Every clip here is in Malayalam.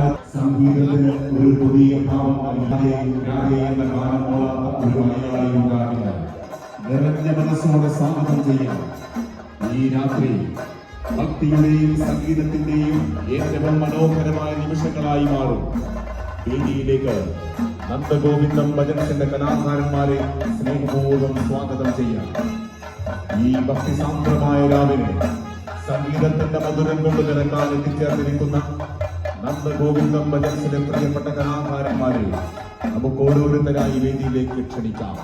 എന്ന ഗാനമുള്ള ഒരു മലയാളി ഉണ്ടാകില്ല നിറഞ്ഞ മനസ്സോടെ സ്വാഗതം ചെയ്യാം ഈ രാത്രി ഭക്തിയുടെയും സംഗീതത്തിന്റെയും ഏറ്റവും മനോഹരമായ നിമിഷങ്ങളായി മാറും. വേദിയിലേക്ക് നന്ദഗോവിന്ദം ഭജനത്തിന്റെ കലാകാരന്മാരെ സ്നേഹപൂർവം സ്വാഗതം ചെയ്യാം. ഈ ഭക്തിസാന്ദ്രമായ രാവിലെ സംഗീതത്തിന്റെ മധുരം കൊണ്ട് നിരക്കാൻ എത്തിച്ചേർന്നിരിക്കുന്ന നന്ദഗോവിന്ദം ഭജനത്തിലെ പ്രിയപ്പെട്ട കലാകാരന്മാരെ നമുക്ക് ഓരോരുത്തരായി വേദിയിലേക്ക് ക്ഷണിക്കാം.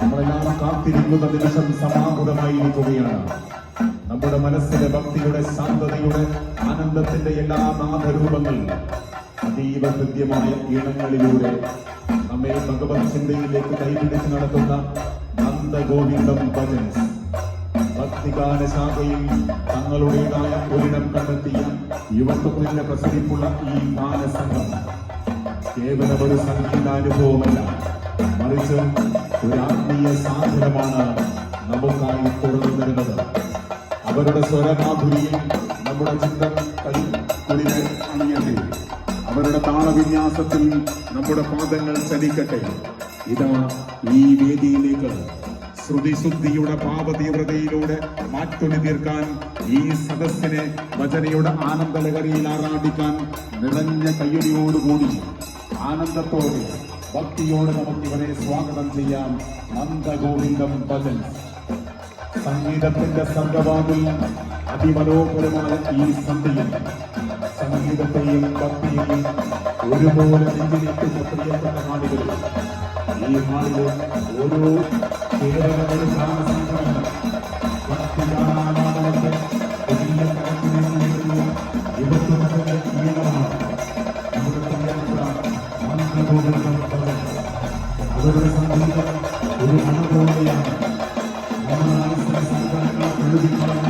നമ്മളെല്ലാം കാത്തിരിക്കുന്ന നിമിഷം സമാഹൃതമായിരിക്കുകയാണ് നമ്മുടെ മനസ്സിലെ ഭക്തിയുടെ ശാന്തതയുടെ ആനന്ദത്തിന്റെ എല്ലാ നാദരൂപങ്ങൾ അതീവ ഹൃദ്യമായ ഈണങ്ങളിലൂടെ നമ്മെ ഭഗവത് ചിന്തയിലേക്ക് കൈപിടിച്ച് നടത്തുന്ന നന്ദഗോവിന്ദം ഭജൻസ് ഭക്തിഗാന ശാഖയിൽ തങ്ങളുടേതായ ഒരിടം കണ്ടെത്തിയ യുവത്വത്തിന്റെ പ്രസരിപ്പുള്ള ഈ ഗാനസംഘം കേവലം ഒരു സംഗീതാനുഭവമല്ല മറിച്ച് ഒരു ആത്മീയ സാധനമാണ് നമുക്കായി തുറന്നു തരുന്നത്. അവരുടെ സ്വരമാധുരിയിൽ നമ്മുടെ ചിന്തം കൈ അവരുടെ താളവിന്യാസത്തിൽ നമ്മുടെ പാദങ്ങൾ ചലിക്കട്ടെ. ഇതാ ഈ വേദിയിലേക്ക് ശ്രുതിശുദ്ധിയുടെ പാപതീവ്രതയിലൂടെ മാറ്റൊലി തീർക്കാൻ ഈ സദസ്സിനെ ഭജനയുടെ ആനന്ദലഹരിയിൽ ആറാടിക്കാൻ നിറഞ്ഞ കയ്യടിയോടുകൂടി ആനന്ദത്തോടെ ഭക്തിയോടെ നമുക്ക് ഇവരെ സ്വാഗതം ചെയ്യാൻ നന്ദഗോവിന്ദം ഭജൻ. സംഗീതത്തിന്റെ സംഘവാതിൽ അതിമനോഹരമായ ഈ സന്ധ്യയിൽ സംഗീതത്തെയും ഭക്തിയെയും ഒരുപോലെ നെഞ്ചിലേക്കുന്ന പ്രിയപ്പെട്ട നാടുകളിൽ ഈ നാടിലെ ഓരോ അവരുടെ സംഗീതം ഒരു അനുഭവമാണ് നമ്മുടെ സങ്കടങ്ങൾ എഴുതിക്കളഞ്ഞ